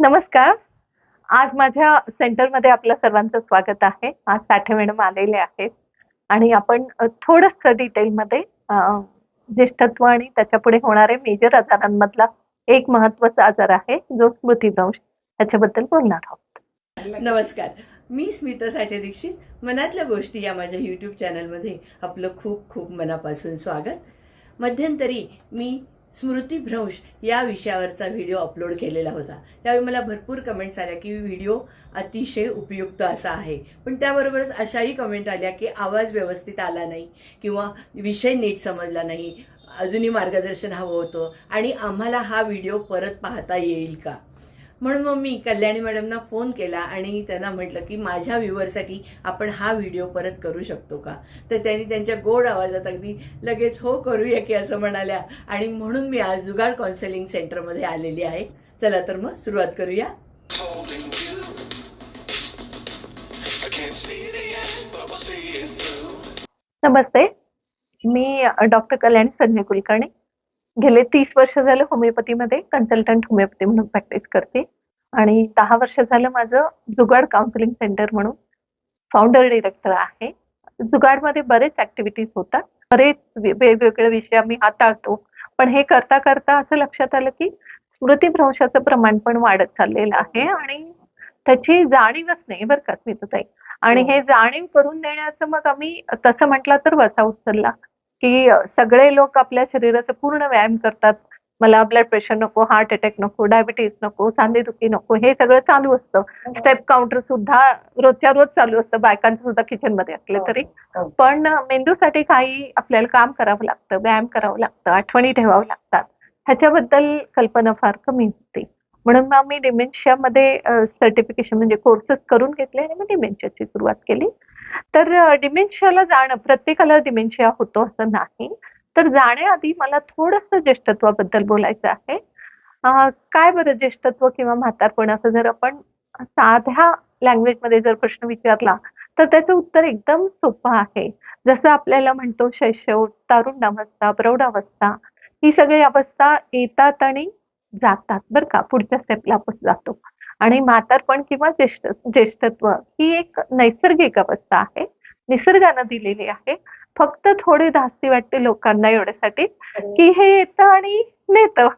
नमस्कार. आज माझ्या सेंटरमध्ये आपल्या सर्वांचं स्वागत आहे. आज साठे मॅडम आलेले आहेत. आणि आपण थोडस डिटेलमध्ये ज्येष्ठत्व आणि त्याच्या पुढे होणारे मेजर आजारांमधला एक महत्त्वाचा आजार आहे जो स्मृतीदंश त्याच्याबद्दल बोलणार आहोत. नमस्कार. मी स्मिता साठे दीक्षित. मनातल्या गोष्टी या माझ्या यूट्यूब चॅनलमध्ये आपलं खूप खूप मनापासून स्वागत. मध्यंतरी मी स्मृतीभ्रंश या विषयावरचा व्हिडिओ अपलोड केलेला होता. त्यावेळी मला भरपूर कमेंट्स आल्या की व्हिडिओ अतिशय उपयुक्त असा आहे. पण त्याबरोबरच अशाही कमेंट आल्या की आवाज व्यवस्थित आला नाही किंवा विषय नीट समजला नाही. अजूनही मार्गदर्शन हवं होतं. आणि आम्हाला हा व्हिडिओ परत पाहता येईल का? म्हणून मग मी कल्याणी मॅडमना फोन केला आणि त्यांना म्हटलं की माझ्या व्ह्युअरसाठी आपण हा व्हिडिओ परत करू शकतो का? तर त्यांनी त्यांच्या गोड आवाजात अगदी लगेच हो करूया की असं म्हणाल्या. आणि म्हणून मी आज जुगाड काउन्सिलिंग सेंटरमध्ये आलेली आहे. चला तर मग सुरुवात करूया. नमस्ते. मी डॉक्टर कल्याणी संजय कुलकर्णी. गेले तीस वर्ष झालं होमिओपॅथीमध्ये कन्सल्टंट होमिओपॅथी म्हणून प्रॅक्टिस करते. आणि दहा वर्ष झालं माझं जुगाड काउन्सिलिंग सेंटर म्हणून फाउंडर डिरेक्टर आहे. जुगाडमध्ये बरेच ऍक्टिव्हिटीज होतात. बरेच वेगवेगळे विषय आम्ही हाताळतो. पण हे करता करता असं लक्षात आलं की स्मृतिभ्रंशाचं प्रमाण पण वाढत चाललेलं आहे आणि त्याची जाणीवच नाही बरं का स्मितताई. आणि हे जाणीव करून देण्याचं मग आम्ही तसं म्हटलं तर वसा उचलला. की सगळे लोक आपल्या शरीराचा पूर्ण व्यायाम करतात. मला ब्लड प्रेशर नको हार्ट अटॅक नको डायबिटीज नको सांधेदुखी नको हे सगळं चालू असतं. स्टेप काउंटर सुद्धा रोजच्या रोज चालू असतं. बायकांचं सुद्धा किचनमध्ये असले तरी. पण मेंदूसाठी काही आपल्याला काम करावं लागतं व्यायाम करावं लागतं आठवणी ठेवावं लागतात. ह्याच्याबद्दल कल्पना फार कमी होती. म्हणून मग मी डिमेन्शियामध्ये सर्टिफिकेशन म्हणजे कोर्सेस करून घेतले आणि मग डिमेन्शियाची सुरुवात केली. तर डिमेन्शियाला जाणं प्रत्येकाला डिमेन्शिया होतो असं नाही. तर जाण्याआधी मला थोडंसं ज्येष्ठत्वाबद्दल बोलायचं आहे. काय बरं ज्येष्ठत्व किंवा म्हातारपण असं जर आपण साध्या लँग्वेजमध्ये जर प्रश्न विचारला तर त्याचं उत्तर एकदम सोपं आहे. जसं आपल्याला म्हणतो शैशव तारुण्यावस्था प्रौढावस्था ही सगळी अवस्था येतात आणि जातात बरं का? पुढच्या स्टेपला आपण जातो. आणि म्हातारपण किंवा ज्येष्ठ ज्येष्ठत्व ही एक नैसर्गिक अवस्था आहे. निसर्गानं दिलेली आहे. फक्त थोडी धास्ती वाटते लोकांना एवढ्यासाठी की हे येतं आणि नेतं.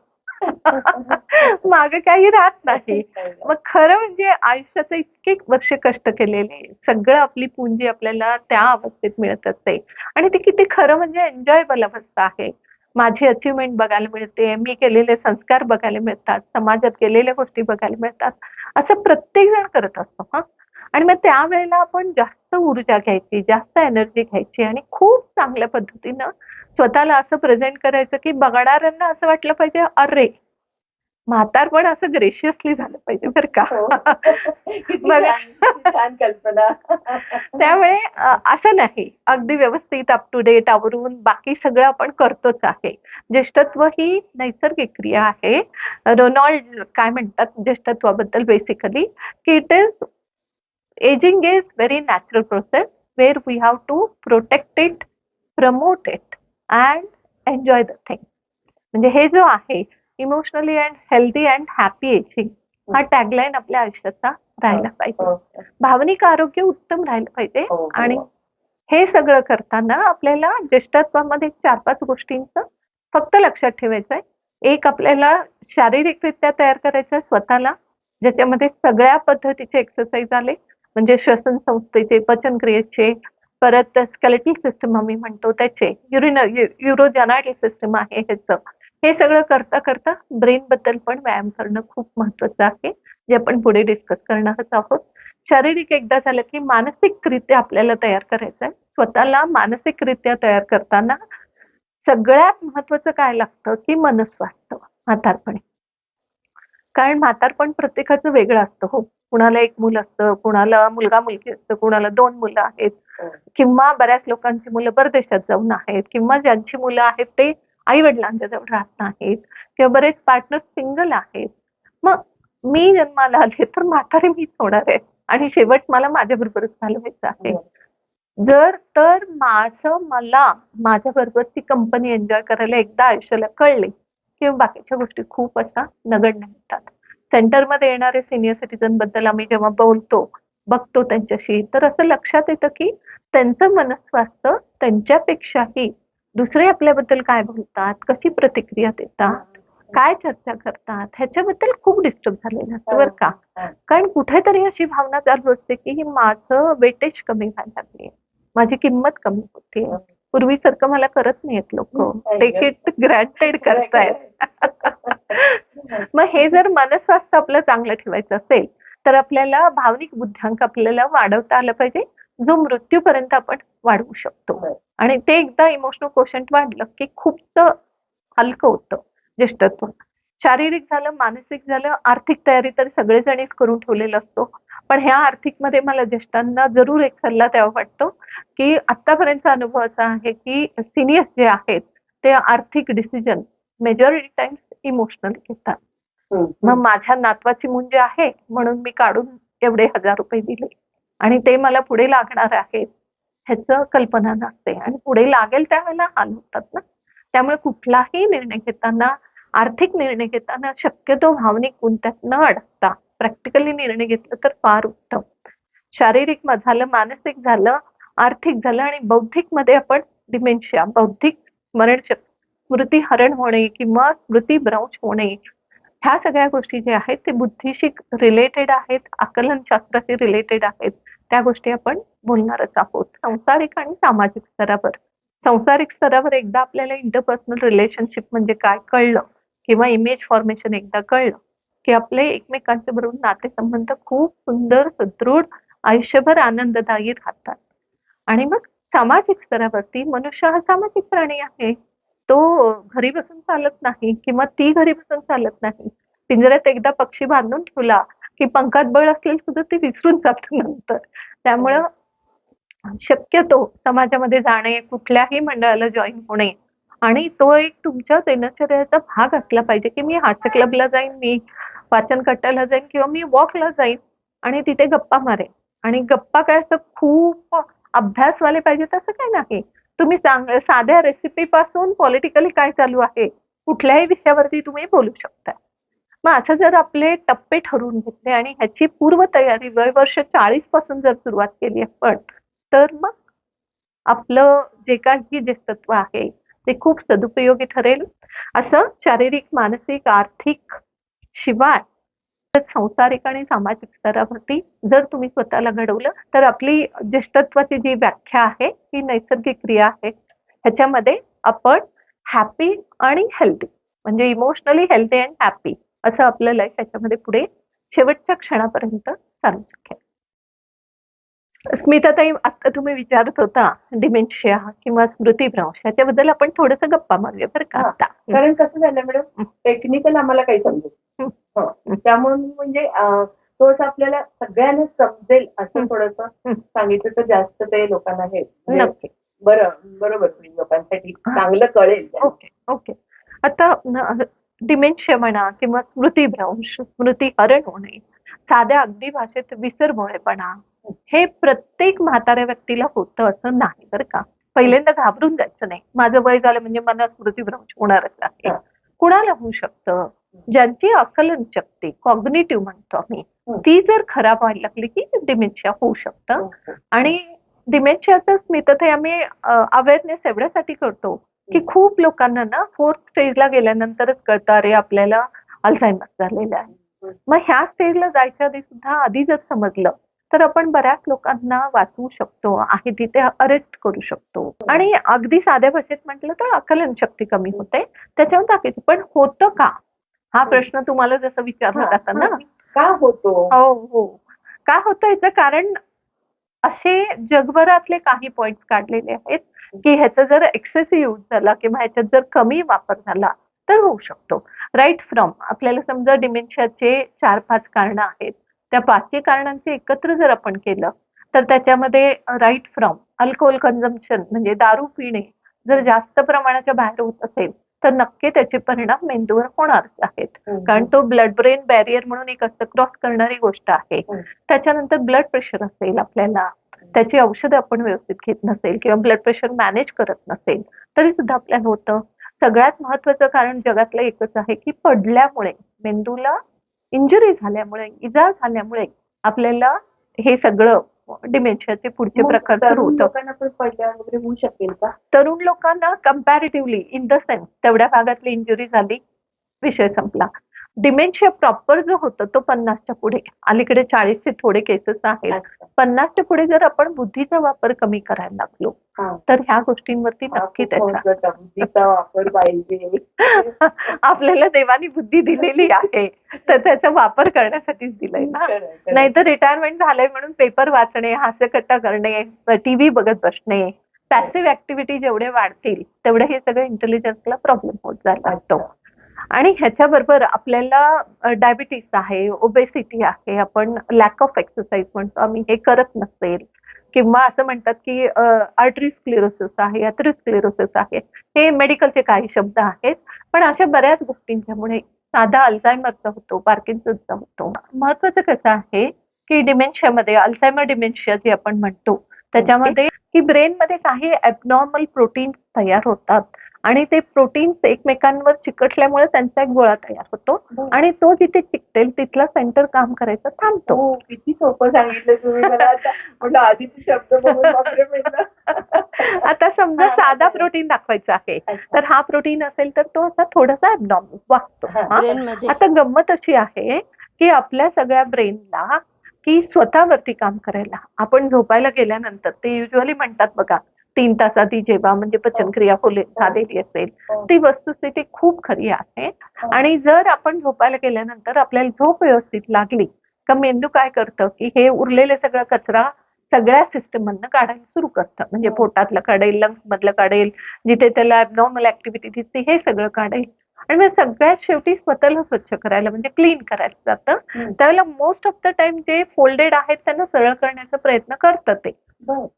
मागे काही राहत नाही. मग खरं म्हणजे आयुष्याचं इतके वर्ष कष्ट केलेले सगळं आपली पुंजी आपल्याला त्या अवस्थेत मिळत असते आणि ती किती खरं म्हणजे एन्जॉयबल अवस्था आहे. माझी अचिव्हमेंट बघायला मिळते मी केलेले संस्कार बघायला मिळतात समाजात केलेल्या गोष्टी बघायला मिळतात असं प्रत्येक जण करत असतो हा. आणि मग त्यावेळेला आपण जास्त ऊर्जा घ्यायची जास्त एनर्जी घ्यायची आणि खूप चांगल्या पद्धतीनं स्वतःला असं प्रेझेंट करायचं की बघणाऱ्यांना असं वाटलं पाहिजे अरे म्हातारपण असं ग्रेशियसली झालं पाहिजे बरं का. कल्पना. त्यामुळे असं नाही. अगदी व्यवस्थित अप टू डेट आवरून बाकी सगळं आपण करतोच आहे. ज्येष्ठत्व ही नैसर्गिक क्रिया आहे. रोनॉल्ड काय म्हणतात ज्येष्ठत्वाबद्दल बेसिकली की it is ageing is very natural process where we have to protect it promote it and enjoy the thing म्हणजे हे जो आहे emotionally and healthy and happy ageing हा टॅगलाईन आपल्या आयुष्याचा राहायला पाहिजे. भावनिक आरोग्य उत्तम राहिलं पाहिजे आणि हे सगळं करताना आपल्याला ज्येष्ठत्वामध्ये चार पाच गोष्टींचं फक्त लक्षात ठेवायचं आहे. एक आपल्याला शारीरिकरित्या तयार करायचं आहे स्वतःला ज्याच्यामध्ये सगळ्या पद्धतीचे एक्सरसाइज आले. म्हणजे श्वसन संस्थेचे पचनक्रियेचे परत स्केलेटल सिस्टम आम्ही म्हणतो त्याचे. युरिन युरोजनाटल सिस्टम आहे ह्याचं. हे सगळं करता करता ब्रेन बद्दल पण व्यायाम करणं खूप महत्वाचं आहे जे आपण पुढे डिस्कस करणारच आहोत. शारीरिक एकदा झालं की मानसिकरित्या आपल्याला तयार करायचं आहे स्वतःला मानसिकरित्या तयार करताना सगळ्यात महत्वाचं काय लागतं की मनस्वास्थ्य म्हातारपणी. कारण म्हातारपण प्रत्येकाचं वेगळं असतं हो. कुणाला एक मुलं असतं कुणाला मुलगा मुलगी असतं कुणाला दोन मुलं आहेत. किंवा बऱ्याच लोकांची मुलं परदेशात जाऊन आहेत किंवा ज्यांची मुलं आहेत ते आई वडिलांच्या जवळ राहत नाहीत किंवा बरेच पार्टनर सिंगल आहेत. मग मी जन्माला आले तर म्हातारे मीच होणार आहे. आणि शेवट मला माझ्या बरोबरच घालवायचं आहे. जर तर माझं मला माझ्या बरोबरची कंपनी एन्जॉय करायला एकदा आयुष्याला कळले किंवा बाकीच्या गोष्टी खूप अशा नगण्य होतात. सेंटरमध्ये येणारे सिनियर सिटीजनबद्दल आम्ही जेव्हा बोलतो बघतो त्यांच्याशी तर असं लक्षात येतं की त्यांचं मनस्वास्थ्य त्यांच्यापेक्षाही दुसरे आपल्याबद्दल काय बोलतात? कशी प्रतिक्रिया देतात? काय चर्चा करतात? ह्याच्याबद्दल खूप डिस्टर्ब झालेलं असतं बरं का? कारण कुठेतरी अशी भावना चालू असते की माझं वेटेज कमी व्हायला लागले माझी किंमत कमी होते. पूर्वीसारखं मला करत नाहीत लोक. टेक इट ग्रँटेड करतायत. मग हे जर मनस्वास्थ्य आपलं चांगलं ठेवायचं असेल तर आपल्याला भावनिक बुद्ध्यांक आपल्याला वाढवता आलं पाहिजे. जो मृत्यूपर्यंत आपण वाढवू शकतो. आणि ते एकदा इमोशनल कोशंट वाढलं की खूपच हलकं होतं ज्येष्ठत्व. शारीरिक झालं मानसिक झालं आर्थिक तयारी तर सगळेजणीच करून ठेवलेलं असतो. पण ह्या आर्थिकमध्ये मला ज्येष्ठांना जरूर एक सल्ला द्यावा वाटतो की आतापर्यंतचा अनुभव असा आहे की सिनियर्स जे आहेत ते आर्थिक डिसिजन मेजॉरिटी टाइम्स इमोशनल घेतात. मग माझ्या नातवाची मुंज आहे म्हणून मी काढून एवढे हजार रुपये दिले. आणि ते मला पुढे लागणार आहेत. ह्याचं कल्पना नसते आणि पुढे लागेल त्यावेळेला हाल होतात ना. त्यामुळे कुठलाही निर्णय घेताना आर्थिक निर्णय घेताना शक्यतो भावनिक गुंत्यात न अडकता. प्रॅक्टिकली निर्णय घेतला तर फार उत्तम. शारीरिक झालं मानसिक झालं आर्थिक झालं आणि बौद्धिकमध्ये आपण डिमेन्शिया बौद्धिक स्मरणशक्ती स्मृती हरण होणे किंवा स्मृती भ्रंश होणे ह्या सगळ्या गोष्टी ज्या आहेत ते बुद्धीशी रिलेटेड आहेत आकलनशास्त्राशी रिलेटेड आहेत. त्या गोष्टी आपण बोलणारच आहोत. संसारिक आणि सामाजिक स्तरावर. संसारिक स्तरावर एकदा आपल्याला इंटरपर्सनल रिलेशनशिप म्हणजे काय कळलं किंवा इमेज फॉर्मेशन एकदा कळलं की आपले एकमेकांचे बरोबर नातेसंबंध खूप सुंदर सुदृढ आयुष्यभर आनंददायी राहतात. आणि मग सामाजिक स्तरावरती मनुष्य हा सामाजिक प्राणी आहे. तो घरी बसून चालत नाही किंवा ती घरी बसून चालत नाही. पिंजऱ्यात एकदा पक्षी बांधून ठेवला की पंखात बळ असलेलं सुद्धा ते विसरून जात नंतर. त्यामुळं शक्यतो समाजामध्ये जाणे कुठल्याही मंडळाला जॉईन होणे आणि तो एक तुमच्या दिनचर्याचा भाग असला पाहिजे की मी हास्य क्लबला जाईन मी वाचन कट्ट्याला जाईन किंवा मी वॉकला जाईन आणि तिथे गप्पा मारेन. आणि गप्पा काय असं खूप अभ्यासवाले पाहिजे तसं काय नाही. तुम्ही चांग साध्या रेसिपी पासून पॉलिटिकली काय चालू आहे? कुठल्याही विषयावरती तुम्ही बोलू शकता. मग असं जर आपले टप्पे ठरवून घेतले आणि ह्याची पूर्वतयारी वय वर्ष चाळीसपासून जर सुरुवात केली आपण तर मग आपलं जे काही ज्येष्ठत्व आहे ते खूप सदुपयोगी ठरेल. असं शारीरिक मानसिक आर्थिक शिवाय संसारिक आणि सामाजिक स्तरावरती जर तुम्ही स्वतःला घडवलं तर आपली ज्येष्ठत्वाची जी व्याख्या आहे ही नैसर्गिक क्रिया आहे. ह्याच्यामध्ये आपण हॅपी आणि हेल्दी म्हणजे इमोशनली हेल्दी अँड हॅपी असं आपलं लाईफ ह्याच्यामध्ये पुढे शेवटच्या क्षणापर्यंत चालू शकेल स्मिताताई आता तुम्ही विचारत होता डिमेन्शिया किंवा स्मृतीभ्रंश ह्याच्याबद्दल आपण थोडस गप्पा मारूया बरं का. आता कारण कसं झालं मॅडम टेक्निकल आम्हाला काही समजेल हं. त्यामुळे म्हणजे थोडंसं आपल्याला सगळ्यांना समजेल असं. थोडस. सांगितलं तर जास्त ते लोकांना हे म्हणजे नक्की बरं बरोबर लोकांसाठी. चांगलं कळेल. ओके ओके आता डिमेन्शिया म्हणा किंवा स्मृतीभ्रंश स्मृती हरण होणे साध्या अगदी भाषेत विसरभोळेपणा हे प्रत्येक म्हाताऱ्या व्यक्तीला होतं असं नाही बरं का पहिल्यांदा घाबरून जायचं नाही माझं वय झालं म्हणजे मला स्मृतीभ्रंश होणारच आहे हा. कुणाला होऊ शकतं ज्यांची आकलन शक्ती कॉग्निटिव्ह म्हणतो आम्ही हं. ती जर खराब व्हायला लागली की डिमेन्शिया होऊ शकतं हं. आणि डिमेन्शियाचं हे आम्ही अवेअरनेस एवढ्यासाठी करतो की खूप लोकांना ना फोर्थ स्टेजला गेल्यानंतरच कळतं अरे आपल्याला अल्झायमर झालेला आहे. मग ह्या स्टेजला जायच्या आधी सुद्धा आधी जर समजलं तर आपण बऱ्याच लोकांना वाचवू शकतो आहे तिथे अरेस्ट करू शकतो. आणि अगदी साध्या भाषेत म्हटलं तर आकलन शक्ती कमी होते. त्याच्यावर टाकायची पण होतं का? हा प्रश्न तुम्हाला जसं विचारला जातं ना. का होतो? हो हो. काय होतं याचं? कारण असे जगभरातले काही पॉइंट्स काढलेले आहेत. की ह्याचा जर एक्सेसिव्ह यूज झाला किंवा ह्याच्यात जर कमी वापर झाला तर होऊ शकतो. राईट फ्रॉम आपल्याला समजा डिमेन्शियाचे चार पाच कारणं आहेत. त्या पाचही कारणांचे एकत्र जर आपण केलं तर त्याच्यामध्ये राईट फ्रॉम अल्कोहोल कन्झम्पशन म्हणजे दारू पिणे जर जास्त प्रमाणाच्या बाहेर होत असेल तर नक्की त्याचे परिणाम मेंदूवर होणारच आहेत. कारण तो ब्लड ब्रेन बॅरियर म्हणून एक असतं क्रॉस करणारी गोष्ट आहे. हं. त्याच्यानंतर ब्लड प्रेशर असेल आपल्याला. त्याची औषधं आपण व्यवस्थित घेत नसेल किंवा ब्लड प्रेशर मॅनेज करत नसेल तरी सुद्धा आपल्याला होतं सगळ्यात महत्वाचं कारण जगातलं एकच आहे की पडल्यामुळे मेंदूला इंजुरी झाल्यामुळे इजा झाल्यामुळे आपल्याला हे सगळं डिमेन्शियाचे पुढचे प्रकार सुरू तरुण होतं लोकांना पण पडल्यावर वगैरे होऊ शकेल का? तरुण लोकांना कम्पॅरेटिव्हली इन द सेन्स तेवढ्या भागातली इंजुरी झाली विषय संपला. डिमेन्शिया प्रॉपर जो होतो तो पन्नासच्या पुढे अलीकडे चाळीसचे थोडे केसेस आहेत. पन्नासच्या पुढे जर आपण बुद्धीचा वापर कमी करायला लागलो. तर ह्या गोष्टींवरती नक्की त्याचा वापर पाहिजे आपल्याला देवानी बुद्धी दिलेली आहे तर त्याचा वापर करण्यासाठीच दिलाय ना. नाहीतर रिटायरमेंट झालंय म्हणून पेपर वाचणे हास्यकट्टा करणे टीव्ही बघत बसणे पॅसिव्ह ऍक्टिव्हिटी जेवढे वाढतील तेवढे हे सगळं इंटेलिजन्सला प्रॉब्लेम होत जायला लागतो. आणि ह्याच्याबरोबर आपल्याला डायबिटीस आहे ओबेसिटी आहे आपण लॅक ऑफ एक्सरसाइज म्हणतो आम्ही हे करत नसेल. किंवा असं म्हणतात की आर्टरी स्क्लेरोसिस आहे अथेरोस्क्लेरोसिस आहे हे मेडिकलचे काही शब्द आहेत. पण अशा बऱ्याच गोष्टींच्यामुळे साधा अल्झायमरचा होतो पार्किन्सनचा होतो. महत्वाचं कसं आहे की डिमेन्शियामध्ये अल्झायमर डिमेन्शिया जे आपण म्हणतो त्याच्यामध्ये की ब्रेनमध्ये काही ॲबनॉर्मल प्रोटीन्स तयार होतात. आणि ते प्रोटीन्स एकमेकांवर चिकटल्यामुळे त्यांचा एक गोळा तयार होतो बरं. आणि तो जिथे चिकटेल तिथला सेंटर काम करायचं थांबतो हो किती सोपं सांगितलं तुम्ही आधीचे शब्द आता समजा हा, साधा. प्रोटीन दाखवायचा आहे. तर हा प्रोटीन असेल तर तो असा थोडासा ॲबनॉर्मल वागतो हा. हा? आता गंमत अशी आहे की आपल्या सगळ्या ब्रेनला की स्वतःवरती काम करायला आपण झोपायला गेल्यानंतर ते युजली म्हणतात बघा तीन तास आधी जेव्हा म्हणजे पचनक्रिया फुले झालेली असेल हो. ती वस्तुस्थिती खूप खरी आहे हो. आणि जर आपण झोपायला गेल्यानंतर आपल्याला झोप व्यवस्थित लागली का मेंदू काय करतं की हे उरलेले सगळा कचरा सगळ्या सिस्टम मधनं काढायला सुरू करतं म्हणजे हो. पोटातलं काढेल लंग्स मधलं काढेल जिथे त्याला नॉर्मल ऍक्टिव्हिटी दिसते हे सगळं काढेल आणि मग सगळ्यात शेवटी स्वतःला स्वच्छ करायला म्हणजे क्लीन करायला जातं. त्यावेळेला मोस्ट ऑफ द टाइम जे फोल्डेड आहेत त्यांना सरळ करण्याचा प्रयत्न करतं ते.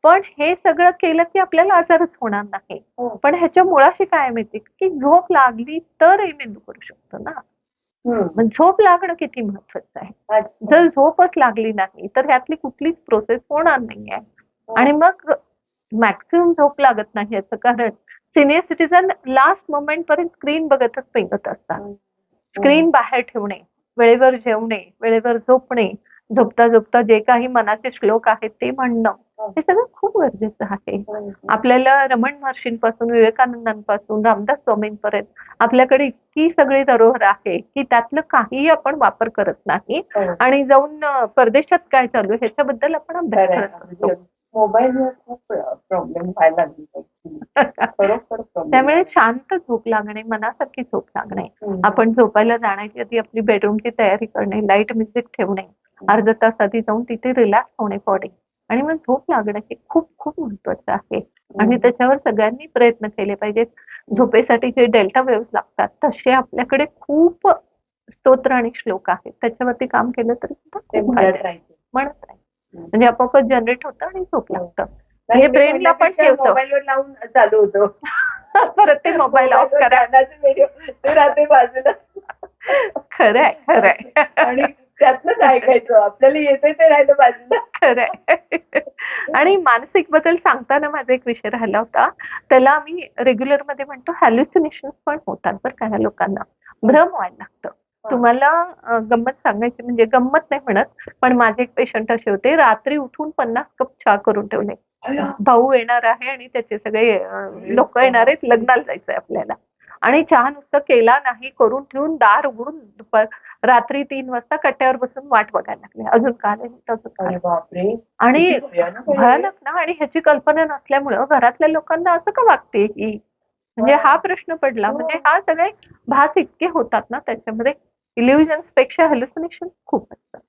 पण हे सगळं केलं की आपल्याला आजारच होणार नाही हो. पण ह्याच्या मुळाशी काय माहिती की झोप लागली तर हे मेंदू करू शकतो ना झोप लागणं किती महत्वाचं आहे. जर झोपच लागली नाही तर ह्यातली कुठलीच प्रोसेस होणार नाहीये हो. आणि मग मॅक्सिमम झोप लागत नाही याचं कारण सिनियर सिटीजन लास्ट मोमेंट पर्यंत स्क्रीन बघतच पेंगत असतात. स्क्रीन बाहेर ठेवणे वेळेवर जेवणे वेळेवर झोपणे झोपता झोपता जे काही मनाचे श्लोक आहेत ते म्हणणं हो. सगळं खूप गरजेचं आहे. आपल्याला रमण महर्षींपासून विवेकानंदांपासून रामदास स्वामींपर्यंत आपल्याकडे इतकी सगळी धरोहर आहे की त्यातलं काहीही आपण वापर करत नाही. आणि जाऊन परदेशात काय चालू आहे ह्याच्याबद्दल आपण अभ्यास. करत असतो खूप प्रॉब्लेम व्हायला लागले. त्यामुळे शांत झोप लागणे मनासारखी झोप लागणे. आपण झोपायला जाण्याची आधी आपली बेडरूमची तयारी करणे लाइट म्युझिक ठेवणे अर्धा तास आधी जाऊन तिथे रिलॅक्स होणे बॉडी आणि मग झोप लागणं हे खूप खूप महत्वाचं आहे. आणि त्याच्यावर सगळ्यांनी प्रयत्न केले पाहिजेत. झोपेसाठी जे डेल्टा वेव्ह लागतात तसे आपल्याकडे खूप स्तोत्र आणि श्लोक आहेत. त्याच्यावरती काम केलं तरी सुद्धा म्हणत. म्हणजे आपोआपच जनरेट होतं आणि झोप हो. लागतं. हे ते brain ला पण ठेवतं. मोबाईलवर लावून चालू होतं. परत ते मोबाईल ऑफ मोबाईलवर करा. गाण्याचे व्हिडिओ ते राहते बाजूला. खरंय खरंय. आणि त्यातनंच ऐकायचं. आपल्याला येते ते राहिलं बाजूला. खरंय. आणि मानसिक बदल सांगताना माझा एक विषय राहिला होता. त्याला आम्ही रेग्युलरमध्ये म्हणतो हॅल्युसिनेशन पण होतात बरं का ह्या लोकांना. भ्रम व्हायला लागतं. तुम्हाला गंमत सांगायची म्हणजे गंमत नाही म्हणत पण माझे एक पेशंट असे होते रात्री उठून पन्नास कप चहा करून ठेवले. भाऊ येणार आहे आणि त्याचे सगळे लोक येणार आहेत लग्नाला जायचंय आपल्याला. आणि चहा नुसतं केला नाही करून ठेवून दार उघडून दुपार रात्री तीन वाजता कट्ट्यावर बसून वाट बघायला लागले. अजून का का आले. बापरे. आणि भयानक ना आणि ह्याची कल्पना नसल्यामुळं घरातल्या लोकांना असं का वागते ही? म्हणजे हा प्रश्न पडला. हो. म्हणजे हा सगळे भास इतके होतात ना त्याच्यामध्ये इल्युजन्सपेक्षा हॅल्युसिनेशन खूप असतात.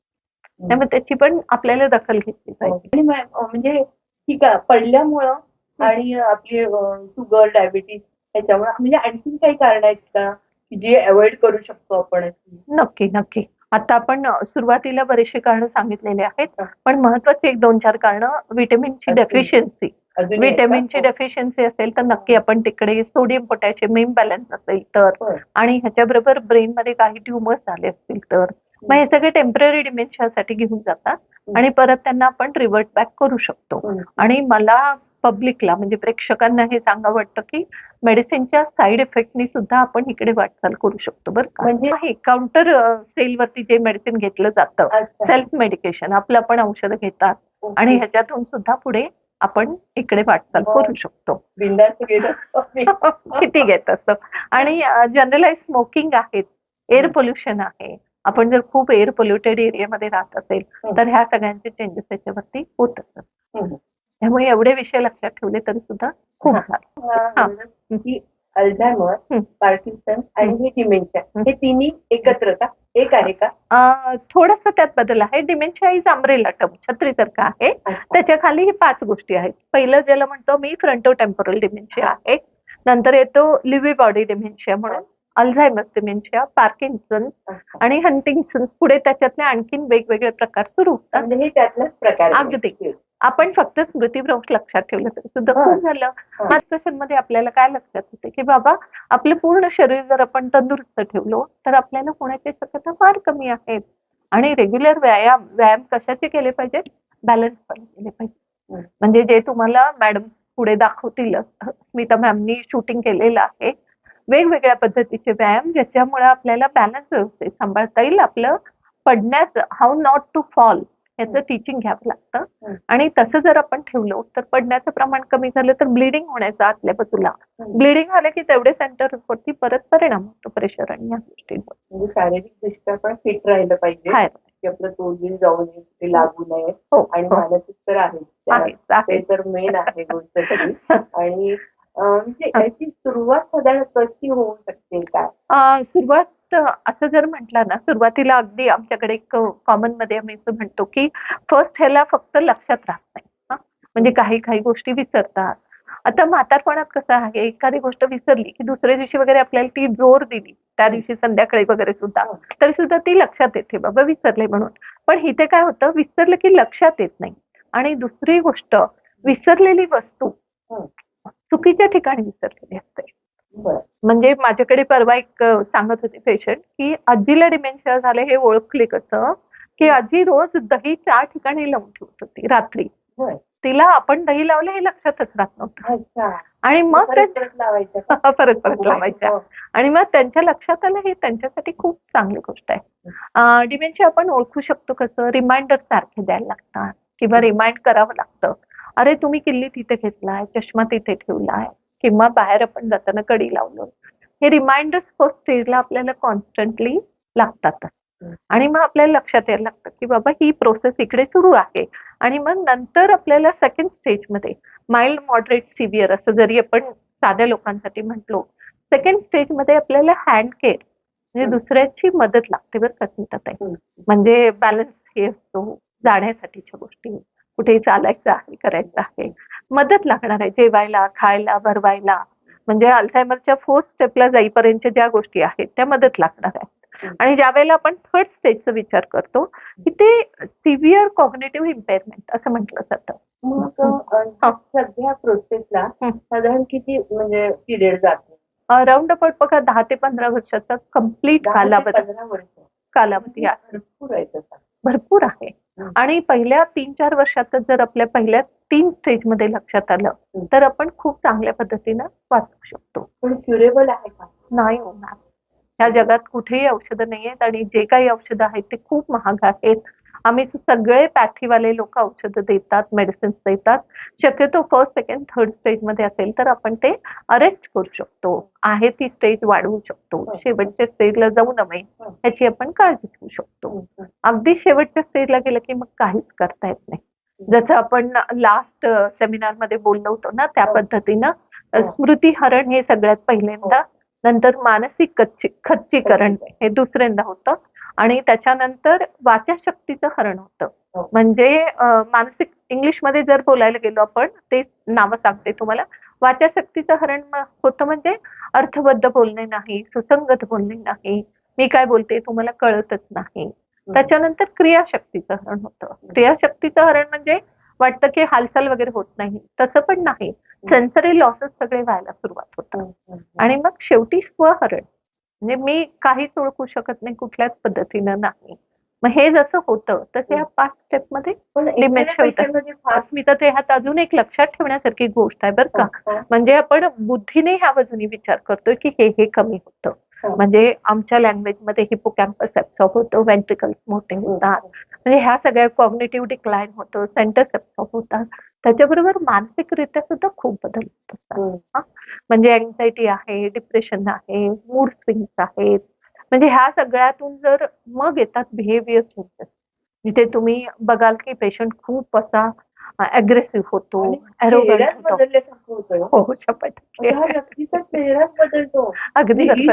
त्यामुळे त्याची पण आपल्याला दखल घेतली पाहिजे. अं, म्हणजे ठीक आहे पडल्यामुळं आणि आपली शुगर डायबिटीस त्याच्यामुळे म्हणजे आणखीन काही कारण आहेत का की जे अवॉइड करू शकतो आपण नक्की नक्की आता आपण सुरुवातीला बरेचसे कारण सांगितलेले आहेत हा. पण महत्वाची एक दोन चार कारण व्हिटॅमिनची अच्छा. डेफिशियन्सी का? डेफिशियन्सी असेल तर नक्की आपण तिकडे सोडियम पोटॅशियम इम्बॅलन्स असेल तर होय. आणि ह्याच्याबरोबर ब्रेन मध्ये काही ट्युमर्स झाले असतील तर मग हे सगळे टेंपररी डिमेन्शियासाठी घेऊन जातात. आणि परत त्यांना आपण रिव्हर्ट बॅक करू शकतो. आणि मला पब्लिकला म्हणजे प्रेक्षकांना हे सांगावं वाटतं की मेडिसिनच्या साईड इफेक्टनी सुद्धा आपण इकडे वाटचाल करू शकतो बरं का. म्हणजे- काउंटर सेलवरती जे मेडिसिन घेतलं जातं. सेल्फ मेडिकेशन आपलं आपण औषधं घेतात. आणि ह्याच्यातून सुद्धा पुढे आपण इकडे वाटचाल वा. करू शकतो. किती घेत असतो. आणि जनरलाइज स्मोकिंग आहेत. एअर पोल्युशन आहे. आपण जर खूप एअर पोल्युटेड एरियामध्ये राहत असेल. तर ह्या सगळ्यांचे चेंजेस त्याच्यावरती होत असतात. त्यामुळे एवढे विषय लक्षात ठेवले तरी सुद्धा खूप अल्झायमर. पार्किन्सन आणि हे. डिमेन्शिया. हे. तिन्ही एकत्र का एक आहे का? थोडस त्यात बदल आहे. डिमेन्शिया इज अम्ब्रेला टर्म छत्रीसारखं आहे. त्याच्याखाली हे पाच गोष्टी आहेत. पहिलं ज्याला म्हणतो मी फ्रंटो टेम्पोरल डिमेन्शिया आहे. नंतर येतो लिव्ही बॉडी डिमेन्शिया म्हणून. Alzheimer's dementia Parkinson. आणि हंटिंग्सन पुढे त्याच्यातले आणखीन वेगवेगळे प्रकार सुरू होतात म्हणजे हे त्यातलाच प्रकार आहे. अगदी. आपण फक्त स्मृतीभ्रंश लक्षात ठेवलं तरी सुद्धा. खूप झालं डिस्कशनमध्ये आपल्याला काय लक्षात येते की बाबा आपलं पूर्ण शरीर जर आपण तंदुरुस्त ठेवलो तर आपल्याला होण्याची शक्यता फार कमी आहे आणि रेग्युलर व्यायाम व्यायाम कशाचे केले पाहिजे बॅलन्स पण केले पाहिजे. म्हणजे जे तुम्हाला मॅडम पुढे दाखवतील स्मिता मॅमनी शूटिंग केलेलं आहे वेगवेगळ्या पद्धतीचे व्यायाम ज्याच्यामुळे आपल्याला बॅलन्स व्यवस्थित सांभाळता येईल आपलं पडण्याचं हाऊ नॉट टू फॉल याचं टीचिंग घ्यावं लागतं. आणि तसं जर आपण ठेवलं तर पडण्याचं प्रमाण कमी झालं तर ब्लिडिंग होण्याचं आतल्या बाजूला. ब्लिडिंग झालं की तेवढे सेंटर वरती परत परिणाम होतो प्रेशर आणि या गोष्टींवर म्हणजे शारीरिक दृष्ट्या पण फिट राहिलं पाहिजे. की आपलं तोंडील जाऊ नये ते लागू नये हो आणि हो. मानसिक तर आहे ते. तर मेन आहे गोष्ट आणि म्हणजे याची सुरुवात साधारण कशी होऊ शकते काय? अं, सुरुवात अं, असं जर म्हटलं ना सुरुवातीला अगदी आमच्याकडे एक कॉमनमध्ये आम्ही असं म्हणतो की फर्स्ट ह्याला फक्त लक्षात राहत नाही. हं? म्हणजे काही काही गोष्टी विसरतात. आता म्हातारपणात कसं आहे एखादी गोष्ट विसरली की दुसऱ्या दिवशी वगैरे आपल्याला ती जोर दिली त्या दिवशी संध्याकाळी वगैरे सुद्धा तरी सुद्धा ती लक्षात येते बाबा विसरले म्हणून. पण इथे काय होतं विसरलं की लक्षात येत नाही. आणि दुसरी गोष्ट विसरलेली वस्तू. चुकीच्या ठिकाणी विसरलेली असते. म्हणजे माझ्याकडे परवा एक सांगत होते पेशंट की आजीला डिमेन्शिया झाले हे ओळखले कसं? की आजी रोज दही चार ठिकाणी लावून ठेवत होती रात्री. तिला आपण दही लावले हे लक्षातच राहत नव्हतं. अच्छा. आणि मग परत परत लावायचं का? परत परत लावायच्या. हो. आणि मग त्यांच्या लक्षात आलं हे त्यांच्यासाठी खूप चांगली गोष्ट आहे. डिमेन्शिया आपण ओळखू शकतो कसं? रिमाइंडर सारखे द्यायला लागतात. किंवा रिमाइंड करावं लागतं. अरे तुम्ही किल्ली तिथे घेतलाय चष्मा तिथे ठेवलाय किंवा बाहेर आपण जाताना कडी लावलं हे रिमाइंडर्स फर्स्ट स्टेजला आपल्याला कॉन्स्टंटली लागतात. आणि मग आपल्याला लक्षात यायला लागतं की बाबा ही प्रोसेस इकडे सुरू आहे. आणि मग नंतर आपल्याला सेकंड स्टेजमध्ये माइल्ड मॉडरेट सिव्हिअर असं जरी आपण साध्या लोकांसाठी म्हटलो सेकंड स्टेजमध्ये आपल्याला हँड केअर म्हणजे. दुसऱ्याची मदत लागते बरं का. म्हणजे बॅलन्स हे असतो जाण्यासाठीच्या गोष्टी. कुठेही चालायचं आहे करायचं आहे. मदत लागणार आहे जेवायला खायला भरवायला. म्हणजे अल्झायमरच्या फोर्थ स्टेपला जाईपर्यंत ज्या गोष्टी आहेत त्या मदत लागणार आहेत. आणि ज्या वेळेला आपण थर्ड स्टेजचा विचार करतो की ते सिव्हिअर कॉग्नेटिव्ह इम्पेअरमेंट असं म्हटलं जातं. मग सध्या प्रोसेसला. साधारण किती म्हणजे पिरियड जातो? राऊंड अबाउट बघा दहा ते पंधरा वर्षाचा कंप्लीट कालावधी. कालावधी आहे. भरपूर आहे. आणि पहिल्या तीन चार वर्षातच जर आपल्या पहिल्या तीन स्टेजमध्ये लक्षात आलं. तर आपण खूप चांगल्या पद्धतीनं वाचू शकतो. पण क्युरेबल आहे का? नाही होणार. ह्या जगात कुठेही औषधं नाही आहेत आणि जे काही औषधं आहेत ते खूप महाग आहेत. आम्ही सगळे पॅथीवाले लोक औषधं देतात मेडिसिन्स देतात शक्यतो फर्स्ट सेकंड थर्ड स्टेजमध्ये असेल तर आपण ते अरेस्ट करू शकतो आहे ती स्टेज वाढवू शकतो हं. शेवटच्या स्टेजला जाऊ नये हं. याची आपण काळजी घेऊ शकतो अगदी शेवटच्या स्टेजला गेलं की मग काहीच करता येत नाही जसं आपण लास्ट सेमिनारमध्ये बोललो होतो ना त्या हो. पद्धतीनं हो. स्मृतीहरण हे सगळ्यात पहिल्यांदा नंतर मानसिक खच्चीकरण. हे दुसऱ्यांदा होतं आणि त्याच्यानंतर वाचाशक्तीचं हरण होतं. हो. म्हणजे मानसिक इंग्लिशमध्ये जर बोलायला गेलो आपण ते नावं सांगते तुम्हाला. वाचाशक्तीचं हरण होतं म्हणजे अर्थबद्ध बोलणे नाही सुसंगत बोलणे नाही. मी काय बोलते तुम्हाला कळतच नाही. त्याच्यानंतर क्रियाशक्तीचं हरण होतं. क्रियाशक्तीचं हरण म्हणजे वाटतं की हालचाल वगैरे होत नाही. तसं पण नाही. सेन्सरी लॉसेस सगळे व्हायला सुरुवात होतात. आणि मग शेवटी स्वहरण. म्हणजे मी काहीच ओळखू शकत नाही कुठल्याच पद्धतीनं नाही मग हे जसं होतं तसं या पाच स्टेपमध्ये होतं. फार अस्मिता ते ह्यात अजून एक लक्षात ठेवण्यासारखी गोष्ट आहे बरं का म्हणजे आपण बुद्धीने ह्या बाजूनी विचार करतोय की हे हे कमी होतं. म्हणजे आमच्या लँग्वेजमध्ये हिपोकॅम्पस ऍब्सॉर्ब होतं व्हेंट्रिकल्स मोठे होतात. हा. म्हणजे ह्या सगळ्या कॉग्नेटिव्ह डिक्लाइन होतं सेंटर्स ऍब्सॉर्ब होतात. त्याच्याबरोबर मानसिकरित्या सुद्धा खूप बदल होत असतात. हम्म. म्हणजे अँझायटी आहे डिप्रेशन आहे मूड स्विंग्स आहेत. म्हणजे ह्या सगळ्यातून जर मग येतात बिहेवियर चेंजेस जिथे तुम्ही बघाल की पेशंट खूप असा अग्रेसिव्ह होतो हो. हो, शपथ हा बदलतो. अगदी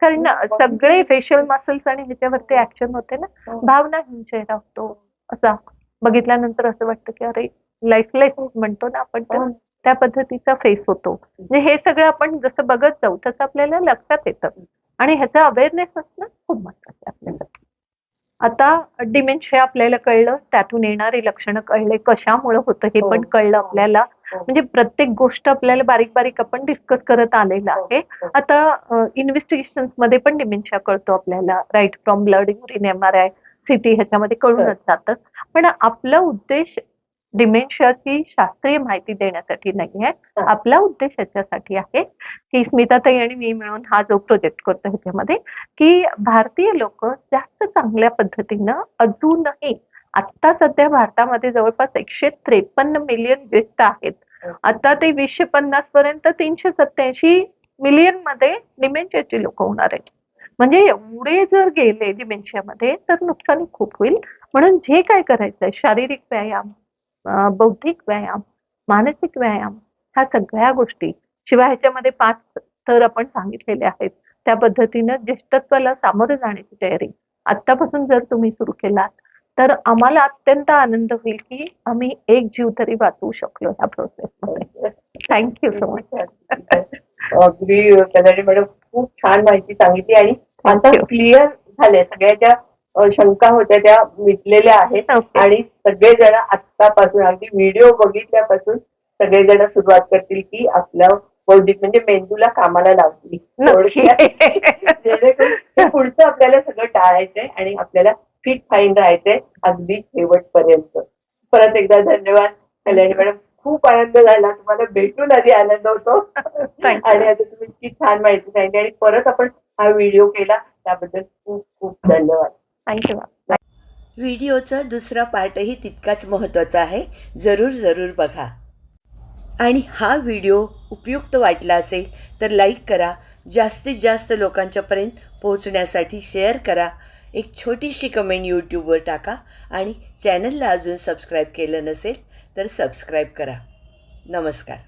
कारण ना बघ- सगळे फेशियल मसल्स आणि ह्याच्यावरती ऍक्शन होते ना हो. भावनाहीन चेहरा होतो असा. बघितल्यानंतर असं वाटतं की अरे लाईफलेस म्हणतो ना आपण तर हो. त्या पद्धतीचा फेस होतो. म्हणजे हे सगळं आपण जसं बघत जाऊ तसं आपल्याला लक्षात येतं. आणि ह्याचं अवेअरनेस असणं खूप आता डिमेन्शिया आपल्याला कळलं त्यातून येणारी लक्षणं कळले कशामुळे होतं हे हो. पण कळलं हो. आपल्याला हो. म्हणजे प्रत्येक गोष्ट आपल्याला बारीक बारीक आपण डिस्कस करत आलेलं. आहे. आता इन्व्हेस्टिगेशनमध्ये पण डिमेन्शिया कळतो आपल्याला right from blood urine M R I CT ह्याच्यामध्ये कळूनच जातं पण आपला उद्देश डिमेन्शियाची शास्त्रीय माहिती देण्यासाठी नाही आहे. आपला उद्देश याच्यासाठी आहे की स्मिताताई आणि मी मिळून हा जो प्रोजेक्ट करतो ह्याच्यामध्ये की भारतीय लोक जास्त चांगल्या पद्धतीनं अजूनही आता सध्या भारतामध्ये जवळपास एकशे त्रेपन्न मिलियन व्यस्त आहेत. आता ते वीसशे पन्नास पर्यंत तीनशे सत्याऐंशी मिलियनमध्ये डिमेन्शियाची लोक होणार आहेत. म्हणजे एवढे जर गेले डिमेन्शियामध्ये तर नुकसानी खूप होईल. म्हणून जे काय करायचंय शारीरिक व्यायाम बौद्धिक व्यायाम मानसिक व्यायाम ह्या सगळ्या गोष्टी शिवाय ह्याच्यामध्ये पाच तर आपण सांगितलेले आहेत. त्या पद्धतीनं ज्येष्ठत्वाला सामोरं जाण्याची तयारी. आत्तापासून जर तुम्ही सुरू केलात तर आम्हाला अत्यंत आनंद होईल की आम्ही एक जीव तरी वाचवू शकलो ह्या प्रोसेसमध्ये थँक्यू सो मच अगदी कल्याणी मॅडम खूप छान माहिती सांगितली आणि आता. क्लिअर झाले सगळ्या ज्या अ, शंका होत्या त्या मिटलेल्या आहेत. Okay. आणि सगळेजण आत्तापासून अगदी व्हिडिओ बघितल्यापासून सगळेजण सुरुवात करतील की आपलं बौद्धिक म्हणजे मेंदूला कामाला लावतील. नक्की. थोडक्यात जेणेकरून पुढचं आपल्याला सगळं टाळायचंय आणि आपल्याला फिट फाईन राहायचंय अगदी शेवटपर्यंत. परत एकदा धन्यवाद. कल्याणी मॅडम खूप आनंद झाला. तुम्हाला भेटून आधी आनंद होतो. You. आणि आता तुम्ही इतकी छान माहिती सांगितली आणि परत आपण हा व्हिडिओ केला. त्याबद्दल खूप खूप धन्यवाद. थँक्यू व्हिडिओचा दुसरा पार्टही तितकाच महत्त्वाचा आहे. जरूर जरूर बघा. आणि हा व्हिडिओ उपयुक्त वाटला असेल तर लाईक करा. जास्तीत जास्त लोकांच्यापर्यंत पोहोचण्यासाठी शेअर करा. एक छोटीशी कमेंट यूट्यूबवर टाका. आणि चॅनलला अजून सबस्क्राईब केलं नसेल तर सबस्क्राईब करा. नमस्कार.